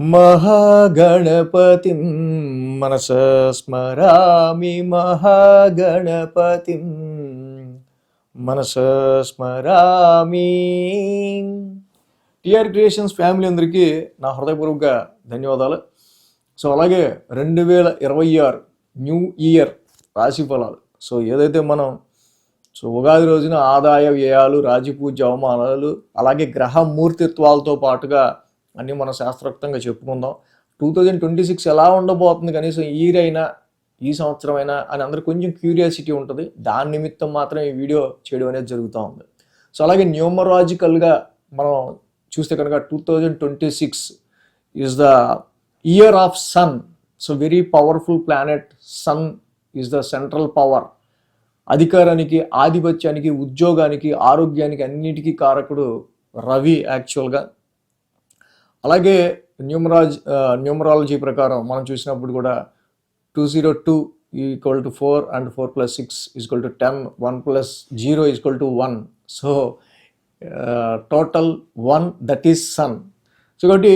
మహాగణపతిం మనస స్మరామి మహాగణపతిం మనస స్మరామి. టిఆర్ క్రియేషన్స్ ఫ్యామిలీ అందరికీ నా హృదయపూర్వక ధన్యవాదాలు. సో అలాగే రెండు వేల ఇరవై ఆరు న్యూ ఇయర్ రాశి ఫలాలు. సో ఏదైతే మనం సో ఉగాది రోజున ఆదాయ వ్యయాలు రాజపూజ అవమానాలు అలాగే గ్రహ మూర్తిత్వాలతో పాటుగా అన్నీ మనం శాస్త్రోక్తంగా చెప్పుకుందాం. టూ థౌజండ్ ట్వంటీ సిక్స్ ఎలా ఉండబోతుంది కనీసం ఇయర్ అయినా ఈ సంవత్సరం అయినా అని అందరికి కొంచెం క్యూరియాసిటీ ఉంటుంది. దాని నిమిత్తం మాత్రం ఈ వీడియో చేయడం అనేది జరుగుతూ ఉంది. సో అలాగే న్యూమరాజికల్గా మనం చూస్తే కనుక two thousand twenty six is the year of sun so very powerful planet sun is the central power అధికారానికి ఆధిపత్యానికి ఉద్యోగానికి ఆరోగ్యానికి అన్నిటికీ కారకుడు రవి యాక్చువల్గా అలాగే న్యూమరాజ్ న్యూమరాలజీ ప్రకారం మనం చూసినప్పుడు కూడా two zero two equal to four and four plus six equal to ten one plus zero equal to one. So total one that is sun. So కాబట్టి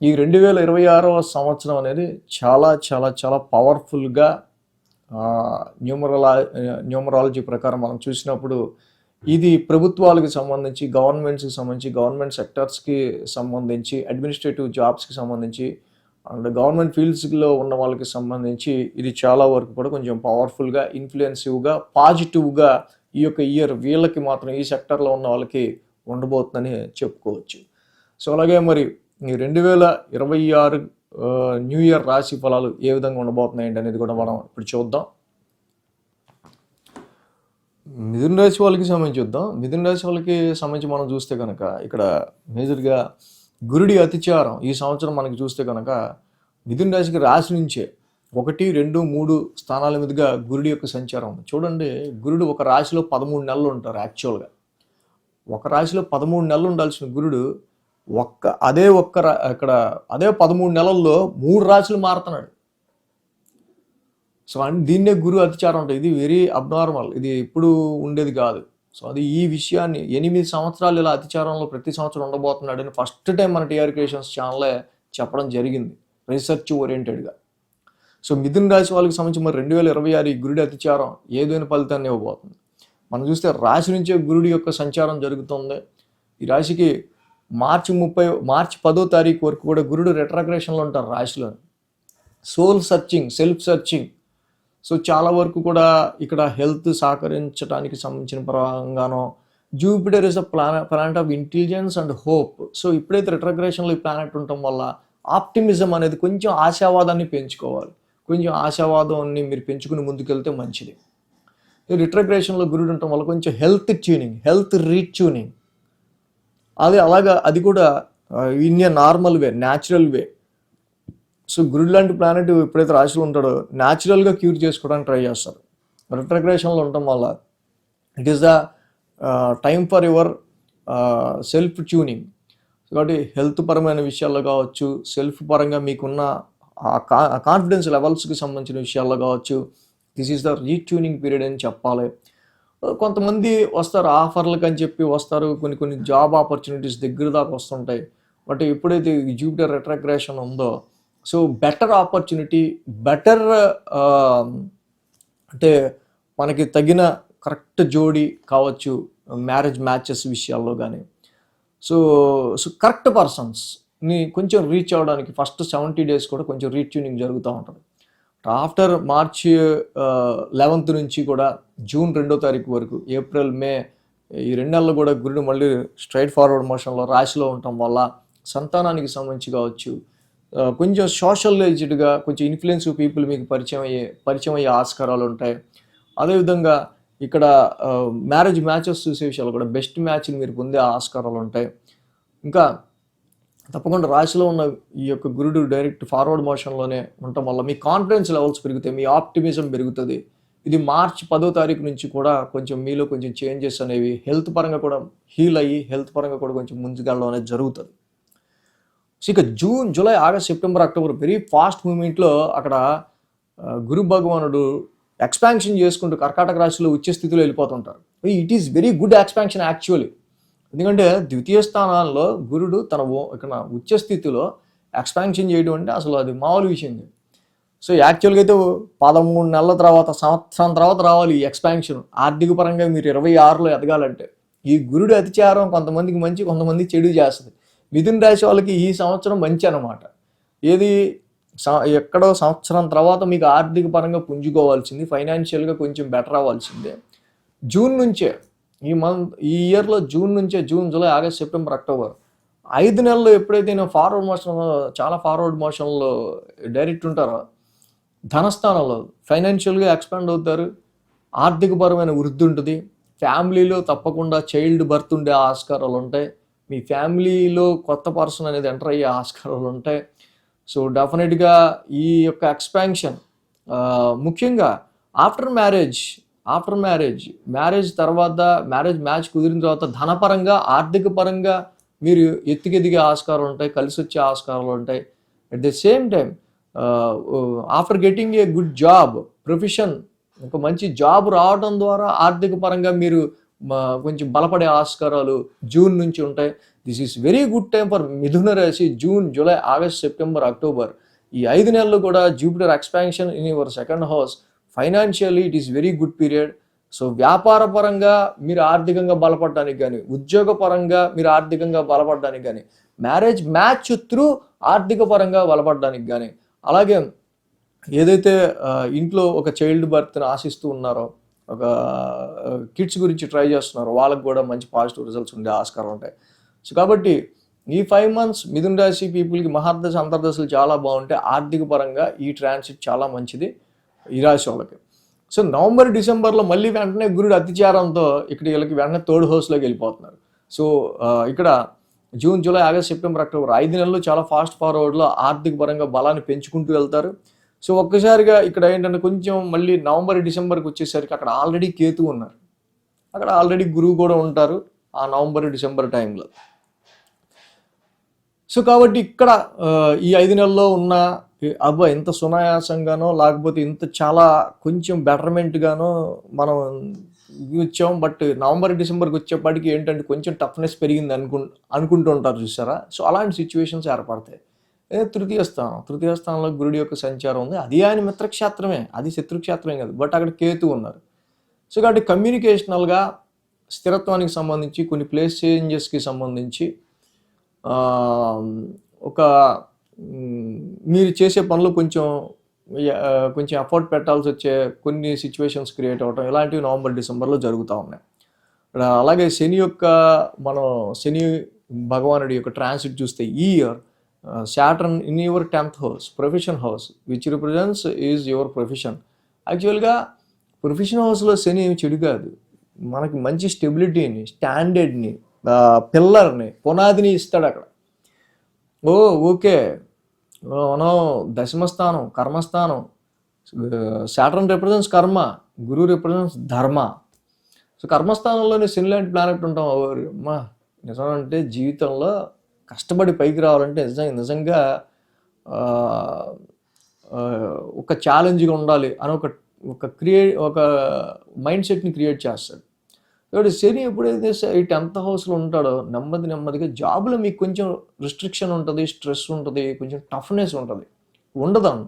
ఈ రెండు వేల ఇరవై ఆరవ సంవత్సరం అనేది చాలా చాలా చాలా పవర్ఫుల్గా న్యూమరలా న్యూమరాలజీ ప్రకారం మనం చూసినప్పుడు ఇది ప్రభుత్వాలకు సంబంధించి గవర్నమెంట్స్కి సంబంధించి గవర్నమెంట్ సెక్టర్స్కి సంబంధించి అడ్మినిస్ట్రేటివ్ జాబ్స్కి సంబంధించి అండ్ గవర్నమెంట్ ఫీల్డ్స్లో ఉన్న వాళ్ళకి సంబంధించి ఇది చాలా వరకు కూడా కొంచెం పవర్ఫుల్గా ఇన్ఫ్లుయెన్సివ్గా పాజిటివ్గా ఈ యొక్క ఇయర్ వీళ్ళకి మాత్రం ఈ సెక్టర్లో ఉన్న వాళ్ళకి ఉండబోతుందని చెప్పుకోవచ్చు. సో అలాగే మరి ఈ రెండు వేల ఇరవై ఆరు న్యూ ఇయర్ రాశి ఫలాలు ఏ విధంగా ఉండబోతున్నాయండి అనేది కూడా మనం ఇప్పుడు చూద్దాం. మిథున రాశి వాళ్ళకి సంబంధించి చూద్దాం. మిథున రాశి వాళ్ళకి సంబంధించి మనం చూస్తే కనుక ఇక్కడ మేజర్గా గురుడి అతిచారం ఈ సంవత్సరం మనకి చూస్తే కనుక మిథున రాశికి రాశి నుంచే ఒకటి రెండు మూడు స్థానాల మీదుగా గురుడి యొక్క సంచారం ఉంది. చూడండి గురుడు ఒక రాశిలో పదమూడు నెలలు ఉంటారు యాక్చువల్గా. ఒక రాశిలో పదమూడు నెలలు ఉండాల్సిన గురుడు ఒక్క అదే ఒక్క రా- ఇక్కడ అదే పదమూడు నెలల్లో మూడు రాశులు మారుతున్నాడు. సో అండ్ దీన్నే గురు అతిచారం ఉంటుంది ఇది వెరీ అబ్నార్మల్. ఇది ఎప్పుడు ఉండేది కాదు. సో అది ఈ విషయాన్ని ఎనిమిది సంవత్సరాలు ఇలా అతిచారంలో ప్రతి సంవత్సరం ఉండబోతున్నాడు అని ఫస్ట్ టైం మన టీఆర్ క్రియేషన్స్ ఛానలే చెప్పడం జరిగింది. రీసెర్చ్ ఓరియంటెడ్గా. సో మిథున్ రాశి వాళ్ళకి సంబంధించి మరి రెండు వేల ఇరవై ఆరు ఈ గురుడి అతిచారం ఏదైనా ఫలితాన్ని ఇవ్వబోతుంది. మనం చూస్తే రాశి నుంచే గురుడి యొక్క సంచారం జరుగుతుంది. ఈ రాశికి మార్చి ముప్పై మార్చి పదో తారీఖు వరకు కూడా గురుడు రెట్రాగ్రేషన్లో ఉంటారు రాశిలో soul searching self searching so చాలా వరకు కూడా ఇక్కడ హెల్త్ సహకరించడానికి సంబంధించిన పరంగానో Jupiter is a plan planet of intelligence and hope so ఇప్పుడైతే రిట్రగ్రేషన్లో ఈ ప్లానెట్ ఉండటం వల్ల ఆప్టిమిజం అనేది కొంచెం ఆశావాదాన్ని పెంచుకోవాలి. కొంచెం ఆశావాదాన్ని మీరు పెంచుకుని ముందుకెళ్తే మంచిది. ఈ రిట్రగ్రేషన్లో గురుడు ఉండటం వల్ల కొంచెం హెల్త్ ట్యూనింగ్ హెల్త్ రీట్యూనింగ్ అది అలాగా అది కూడా in a normal way natural way so గురుడు లాంటి ప్లానెట్ ఎప్పుడైతే రాశిలో ఉంటాడో న్యాచురల్గా క్యూర్ చేసుకోవడానికి ట్రై చేస్తారు. రిట్రగ్రేషన్లో ఉండటం వల్ల it is the time for your self tuning కాబట్టి హెల్త్ పరమైన విషయాల్లో కావచ్చు సెల్ఫ్ పరంగా మీకున్న ఆ కాన్ఫిడెన్స్ లెవెల్స్కి సంబంధించిన విషయాల్లో కావచ్చు this is the retuning period అని చెప్పాలి. కొంతమంది వస్తారు ఆఫర్లకు అని చెప్పి వస్తారు కొన్ని కొన్ని జాబ్ ఆపర్చునిటీస్ దగ్గర దాకా వస్తుంటాయి. బట్ ఎప్పుడైతే ఈ జూపిటర్ రెట్రాగ్రేషన్ ఉందో సో బెటర్ ఆపర్చునిటీ బెటర్ అంటే మనకి తగిన కరెక్ట్ జోడి కావచ్చు మ్యారేజ్ మ్యాచెస్ విషయాల్లో కానీ సో సో కరెక్ట్ పర్సన్స్ని కొంచెం రీచ్ అవ్వడానికి ఫస్ట్ సెవెంటీ డేస్ కూడా కొంచెం రీట్యూనింగ్ జరుగుతూ ఉంటుంది. ఆఫ్టర్ మార్చ్ లెవెన్త్ నుంచి కూడా జూన్ రెండో తారీఖు వరకు ఏప్రిల్ మే ఈ రెండు నెలలు కూడా గురుడు మళ్ళీ స్ట్రైట్ ఫార్వర్డ్ మోషన్లో రాశిలో ఉండటం వల్ల సంతానానికి సంబంధించి కావచ్చు కొంచెం సోషలైజ్డ్గా కొంచెం ఇన్ఫ్లుయెన్స్ పీపుల్ మీకు పరిచయం అయ్యే పరిచయం అయ్యే ఆస్కారాలు ఉంటాయి. అదేవిధంగా ఇక్కడ మ్యారేజ్ మ్యాచెస్ చూసే విషయాలు కూడా బెస్ట్ మ్యాచ్ని మీరు పొందే ఆస్కారాలు ఉంటాయి. ఇంకా తప్పకుండా రాశిలో ఉన్న ఈ యొక్క గురుడు డైరెక్ట్ ఫార్వర్డ్ మోషన్లోనే ఉండటం వల్ల మీ కాన్ఫిడెన్స్ లెవెల్స్ పెరుగుతాయి మీ ఆప్టిమిజం పెరుగుతుంది. ఇది మార్చ్ పదో తారీఖు నుంచి కూడా కొంచెం మీలో కొంచెం చేంజెస్ అనేవి హెల్త్ పరంగా కూడా హీల్ అయ్యి హెల్త్ పరంగా కూడా కొంచెం ముందుకెళ్ళడం అనేది జరుగుతుంది. సో ఇక June July August September October very fast మూమెంట్లో అక్కడ గురు భగవానుడు ఎక్స్పాన్షన్ చేసుకుంటూ కర్కాటక రాశిలో ఉచ్చ స్థితిలో వెళ్ళిపోతుంటారు. It is very good expansion actually ఎందుకంటే ద్వితీయ స్థానాల్లో గురుడు తన ఇక్కడ ఉచ్చ స్థితిలో ఎక్స్పాన్షన్ చేయడం అంటే అసలు అది మామూలు విషయం సో యాక్చువల్గా అయితే పదమూడు నెలల తర్వాత సంవత్సరం తర్వాత రావాలి ఈ ఎక్స్పాన్షన్ ఆర్థిక పరంగా మీరు ఇరవై ఆరులో ఎదగాలంటే. ఈ గురుడు అతిచారం కొంతమందికి మంచి కొంతమంది చెడు చేస్తుంది. మిథున రాశి వాళ్ళకి ఈ సంవత్సరం మంచి అనమాట ఏది ఎక్కడో సంవత్సరం తర్వాత మీకు ఆర్థిక పరంగా పుంజుకోవాల్సింది ఫైనాన్షియల్గా కొంచెం బెటర్ అవ్వాల్సిందే. జూన్ నుంచే ఈ మంత్ ఈ ఇయర్లో జూన్ నుంచే June July August September October ఐదు నెలలు ఎప్పుడైతే నేను ఫార్వర్డ్ మోషన్ చాలా ఫార్వర్డ్ మోషన్లో డైరెక్ట్ ఉంటారో ధనస్థానంలో ఫైనాన్షియల్గా ఎక్స్పాండ్ అవుతారు. ఆర్థికపరమైన వృద్ధి ఉంటుంది. ఫ్యామిలీలో తప్పకుండా చైల్డ్ బర్త్ ఉండే ఆస్కారాలు ఉంటాయి. మీ ఫ్యామిలీలో కొత్త పర్సన్ అనేది ఎంటర్ అయ్యే ఆస్కారాలు ఉంటాయి. సో డెఫినెట్గా ఈ యొక్క ఎక్స్పాన్షన్ ముఖ్యంగా after marriage after marriage marriage తర్వాత మ్యారేజ్ మ్యాచ్ కుదిరిన తర్వాత ధనపరంగా ఆర్థిక పరంగా మీరు ఎత్తుకెదిగే ఆస్కారాలు ఉంటాయి కలిసి వచ్చే ఆస్కారాలు ఉంటాయి. At the same time after getting a good job profession ఒక మంచి జాబ్ రావడం ద్వారా ఆర్థిక పరంగా మీరు కొంచెం బలపడే ఆస్కారాలు జూన్ నుంచి ఉంటాయి. This is very good time for మిథున రాశి June July August September October. ఈ ఐదు నెలలు కూడా Jupiter expansion in your second house financially it is very good period so వ్యాపార పరంగా మీరు ఆర్థికంగా బలపడడానికి కానీ ఉద్యోగ పరంగా మీరు ఆర్థికంగా బలపడడానికి కానీ మ్యారేజ్ మ్యాచ్ త్రూ ఆర్థిక పరంగా బలపడడానికి కానీ అలాగే ఏదైతే ఇంట్లో ఒక చైల్డ్ బర్త్ని ఆశిస్తూ ఉన్నారో ఒక కిడ్స్ గురించి ట్రై చేస్తున్నారు. వాళ్ళకి కూడా మంచి పాజిటివ్ రిజల్ట్స్ ఉండే ఆస్కారం ఉంటాయి. సో కాబట్టి ఈ ఫైవ్ మంత్స్ మిథున్ రాశి పీపుల్కి మహాదశ అంతర్దశలు చాలా బాగుంటాయి ఆర్థిక పరంగా ఈ ట్రాన్సిట్ చాలా మంచిది ఈ రాశి వాళ్ళకి. సో నవంబర్ డిసెంబర్లో మళ్ళీ వెంటనే గురుడు అతిచారంతో ఇక్కడ వీళ్ళకి వెంటనే థర్డ్ హౌస్లోకి వెళ్ళిపోతున్నారు. సో ఇక్కడ June July August September October ఐదు నెలలు చాలా ఫాస్ట్ ఫార్వర్డ్లో ఆర్థిక పరంగా బలాన్ని పెంచుకుంటూ వెళ్తారు. సో ఒక్కసారిగా ఇక్కడ ఏంటంటే కొంచెం మళ్ళీ నవంబర్ డిసెంబర్కి వచ్చేసరికి అక్కడ ఆల్రెడీ కేతు ఉన్నారు. అక్కడ ఆల్రెడీ గురువు కూడా ఉంటారు ఆ నవంబర్ డిసెంబర్ టైంలో. సో కాబట్టి ఇక్కడ ఈ ఐదు నెలల్లో ఉన్న ఈ అబ్బా ఇంత సునాయాసంగానో లేకపోతే ఇంత చాలా కొంచెం బెటర్మెంట్గానో మనం వచ్చాం. బట్ నవంబర్ డిసెంబర్కి వచ్చేప్పటికి ఏంటంటే కొంచెం టఫ్నెస్ పెరిగింది అనుకు అనుకుంటూ ఉంటారు చూసారా? సో అలాంటి సిచ్యువేషన్స్ ఏర్పడతాయి. తృతీయ స్థానం తృతీయ స్థానంలో గురుడి యొక్క సంచారం ఉంది. అది ఆయన మిత్రక్షేత్రమే. అది శత్రుక్షేత్రమే కాదు. బట్ అక్కడ కేతు ఉన్నారు. సో కాబట్టి కమ్యూనికేషనల్గా స్థిరత్వానికి సంబంధించి కొన్ని ప్లేస్ చేంజెస్కి సంబంధించి ఒక మీరు చేసే పనులు కొంచెం కొంచెం ఎఫర్ట్ పెట్టాల్సి వచ్చే కొన్ని సిచ్యువేషన్స్ క్రియేట్ అవ్వటం ఇలాంటివి నవంబర్ డిసెంబర్లో జరుగుతూ ఉన్నాయి. అలాగే శని యొక్క మనం శని భగవానుడి యొక్క ట్రాన్సిట్ చూస్తే ఈ year Saturn in your tenth house profession house which represents is your profession యాక్చువల్గా ప్రొఫెషన్ హౌస్లో శని ఏమి చెడు కాదు. మనకి మంచి స్టెబిలిటీని స్టాండర్డ్ని పిల్లర్ని పునాదిని ఇస్తాడు అక్కడ. Oh okay. మనం దశమస్థానం కర్మస్థానం శాటర్న్ రిప్రజెంట్స్ కర్మ గురు రిప్రజెంట్స్ ధర్మ. సో కర్మస్థానంలోనే శని లాంటి ప్లానెట్ ఉంటాం. ఎవరు అమ్మా నిజం అంటే జీవితంలో కష్టపడి పైకి రావాలంటే నిజంగా నిజంగా ఒక ఛాలెంజ్గా ఉండాలి అని ఒక ఒక క్రియేట్ ఒక మైండ్ సెట్ని క్రియేట్ చేస్తాడు. కాబట్టి శని ఎప్పుడైతే ఈ టెన్త్ హౌస్లో ఉంటాడో నెమ్మది నెమ్మదిగా జాబ్లో మీకు కొంచెం రిస్ట్రిక్షన్ ఉంటుంది స్ట్రెస్ ఉంటుంది కొంచెం టఫ్నెస్ ఉంటుంది. ఉండదాను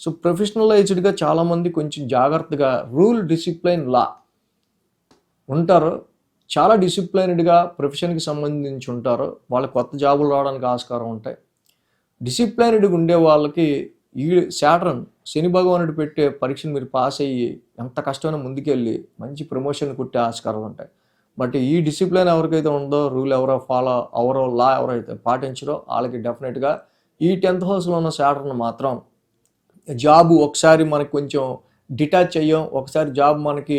సో ప్రొఫెషనలైజ్డ్గా చాలామంది కొంచెం జాగ్రత్తగా రూల్ డిసిప్లైన్ లా ఉంటారు. చాలా డిసిప్లైన్డ్గా ప్రొఫెషన్కి సంబంధించి ఉంటారు. వాళ్ళ కొత్త జాబులు రావడానికి ఆస్కారం ఉంటాయి. డిసిప్లైన్డ్గా ఉండే వాళ్ళకి ఈ శాటర్న్ శని భగవానుడు పెట్టే పరీక్షను మీరు పాస్ అయ్యి ఎంత కష్టమైనా ముందుకెళ్ళి మంచి ప్రమోషన్ కుట్టే ఆస్కారాలు ఉంటాయి. బట్ ఈ డిసిప్లిన్ ఎవరికైతే ఉందో రూల్ ఎవరో ఫాలో ఎవరో లా ఎవరైతే పాటించరో వాళ్ళకి డెఫినెట్గా ఈ టెన్త్ హౌస్లో ఉన్న శాటర్న్ మాత్రం జాబ్ ఒకసారి మనకు కొంచెం డిటాచ్ అయ్యాం. ఒకసారి జాబ్ మనకి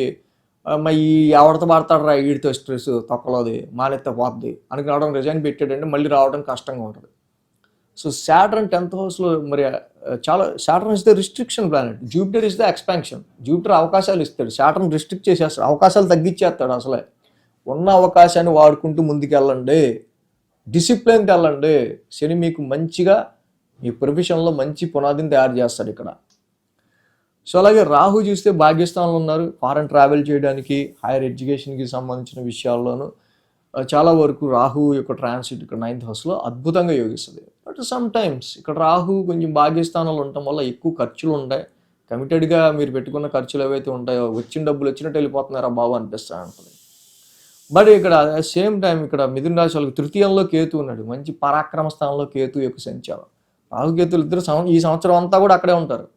మరి ఈ ఎవరితో పడతాడు రా వీడితో స్ట్రెస్ తొక్కలోది మానేస్తే పోద్ది. అని రావడం రిజైన్ పెట్టాడంటే మళ్ళీ రావడం కష్టంగా ఉంటుంది. సో సాటర్న్ టెన్త్ హౌస్లో మరి చాలా Saturn is the restriction planet Jupiter is the expansion Jupiter అవకాశాలు ఇస్తాడు. సాటర్న్ రిస్ట్రిక్ట్ చేసేస్తాడు. అవకాశాలు తగ్గించేస్తాడు అసలే. ఉన్న అవకాశాన్ని వాడుకుంటూ ముందుకెళ్ళండి. డిసిప్లిన్కి వెళ్ళండి. శని మీకు మంచిగా మీ ప్రొఫెషన్లో మంచి పునాదిని తయారు చేస్తాడు ఇక్కడ. సో అలాగే రాహు చూస్తే భాగ్యస్థానంలో ఉన్నారు. ఫారెన్ ట్రావెల్ చేయడానికి హైయర్ ఎడ్యుకేషన్కి సంబంధించిన విషయాల్లోనూ చాలా వరకు రాహు యొక్క ట్రాన్సిట్ ఇక్కడ నైన్త్ హౌస్లో అద్భుతంగా యోగిస్తుంది. బట్ సమ్ టైమ్స్ ఇక్కడ రాహు కొంచెం భాగ్యస్థానంలో ఉండటం వల్ల ఎక్కువ ఖర్చులు ఉంటాయి. కమిటెడ్గా మీరు పెట్టుకున్న ఖర్చులు ఏవైతే ఉంటాయో వచ్చిన డబ్బులు వచ్చినట్టు వెళ్ళిపోతున్నారా బాబు అనిపిస్తా ఉంటుంది బట్ ఇక్కడ సేమ్ టైం ఇక్కడ మిథున రాశి వాళ్ళకి తృతీయంలో కేతు ఉన్నాడు. మంచి పరాక్రమ స్థానంలో కేతు యొక్క సంచారం. రాహుకేతులు ఇద్దరు సం ఈ సంవత్సరం అంతా కూడా అక్కడే ఉంటారు.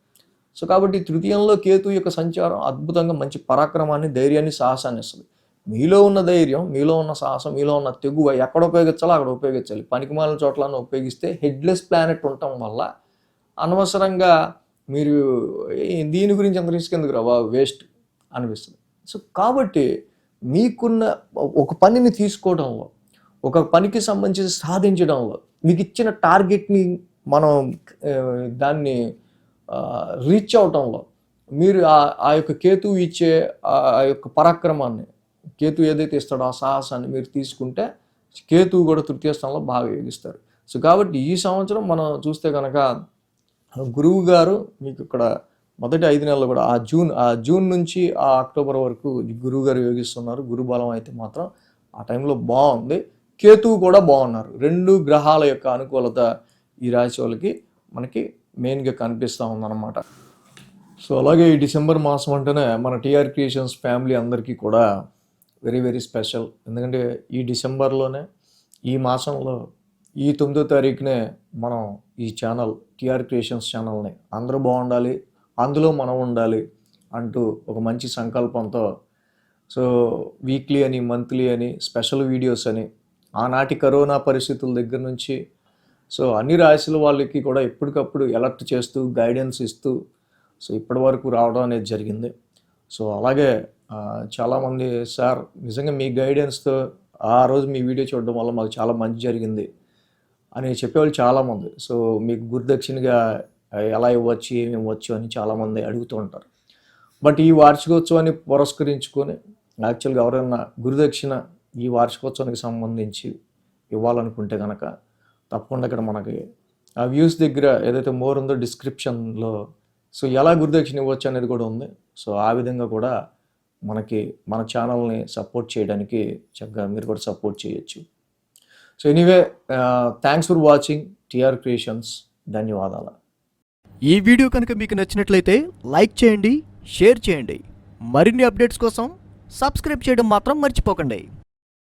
సో కాబట్టి తృతీయంలో కేతు యొక్క సంచారం అద్భుతంగా మంచి పరాక్రమాన్ని ధైర్యాన్ని సాహసాన్ని ఇస్తుంది. మీలో ఉన్న ధైర్యం మీలో ఉన్న సాహసం మీలో ఉన్న తెగువ ఎక్కడ ఉపయోగించాలో అక్కడ ఉపయోగించాలి. పనికిమాలిన చోట్లను ఉపయోగిస్తే హెడ్లెస్ ప్లానెట్ ఉండటం వల్ల అనవసరంగా మీరు "ఏ, దీని గురించి అంత రిస్క్ ఎందుకు రా? వేస్ట్ అనిపిస్తుంది. సో కాబట్టి మీకున్న ఒక పనిని తీసుకోవడంలో ఒక పనికి సంబంధించి సాధించడంలో మీకు ఇచ్చిన టార్గెట్ని మనం దాన్ని రీచ్ అవటంలో. మీరు ఆ- యొక్క కేతువు ఇచ్చే ఆ యొక్క పరాక్రమాన్ని కేతు ఏదైతే ఇస్తాడో ఆ సాహసాన్ని మీరు తీసుకుంటే కేతువు కూడా తృతీయ స్థానంలో బాగా యోగిస్తారు సో కాబట్టి ఈ సంవత్సరం మనం చూస్తే కనుక గురువు గారు మీకు ఇక్కడ మొదటి ఐదు నెలలు కూడా ఆ జూన్ ఆ జూన్ నుంచి ఆ అక్టోబర్ వరకు గురువు గారు యోగిస్తున్నారు. గురు బలం అయితే మాత్రం ఆ టైంలో బాగుంది. కేతువు కూడా బాగున్నారు. రెండు గ్రహాల యొక్క అనుకూలత ఈ రాశి వాళ్ళకి మనకి మెయిన్గా కనిపిస్తూ ఉందన్నమాట. సో అలాగే ఈ డిసెంబర్ మాసం అంటేనే మన టీఆర్ క్రియేషన్స్ ఫ్యామిలీ అందరికీ కూడా వెరీ వెరీ స్పెషల్. ఎందుకంటే ఈ డిసెంబర్లోనే ఈ మాసంలో ఈ తొమ్మిదో తారీఖునే మనం ఈ ఛానల్ టీఆర్ క్రియేషన్స్ ఛానల్ని అందరూ బాగుండాలి అందులో మనం ఉండాలి అంటూ ఒక మంచి సంకల్పంతో సో వీక్లీ అని మంత్లీ అని స్పెషల్ వీడియోస్ అని ఆనాటి కరోనా పరిస్థితుల దగ్గర నుంచి సో అన్ని రాశుల వాళ్ళకి కూడా ఎప్పటికప్పుడు అలర్ట్ చేస్తూ గైడెన్స్ ఇస్తూ సో ఇప్పటి వరకు రావడం అనేది జరిగింది. సో అలాగే చాలామంది సార్ నిజంగా మీ గైడెన్స్తో ఆ రోజు మీ వీడియో చూడడం వల్ల మాకు చాలా మంచి జరిగింది అని చెప్పేవాళ్ళు చాలామంది. సో మీకు గురుదక్షిణగా ఎలా ఇవ్వచ్చు ఏమి ఇవ్వచ్చు అని చాలామంది అడుగుతూ ఉంటారు. బట్ ఈ వార్షికోత్సవాన్ని పురస్కరించుకొని యాక్చువల్గా ఎవరైనా గురుదక్షిణ ఈ వార్షికోత్సవానికి సంబంధించి ఇవ్వాలనుకుంటే కనుక తప్పకుండా ఇక్కడ మనకి ఆ వ్యూస్ దగ్గర ఏదైతే మోర్ ఉందో డిస్క్రిప్షన్లో సో ఎలా గురుదక్షిణ ఇవ్వచ్చు అనేది కూడా ఉంది. సో ఆ విధంగా కూడా మనకి మన ఛానల్ని సపోర్ట్ చేయడానికి చక్కగా మీరు కూడా సపోర్ట్ చేయొచ్చు. So anyway thanks for watching TR creations ధన్యవాదాలు. ఈ వీడియో కనుక మీకు నచ్చినట్లయితే లైక్ చేయండి షేర్ చేయండి. మరిన్ని అప్డేట్స్ కోసం సబ్స్క్రైబ్ చేయడం మాత్రం మర్చిపోకండి.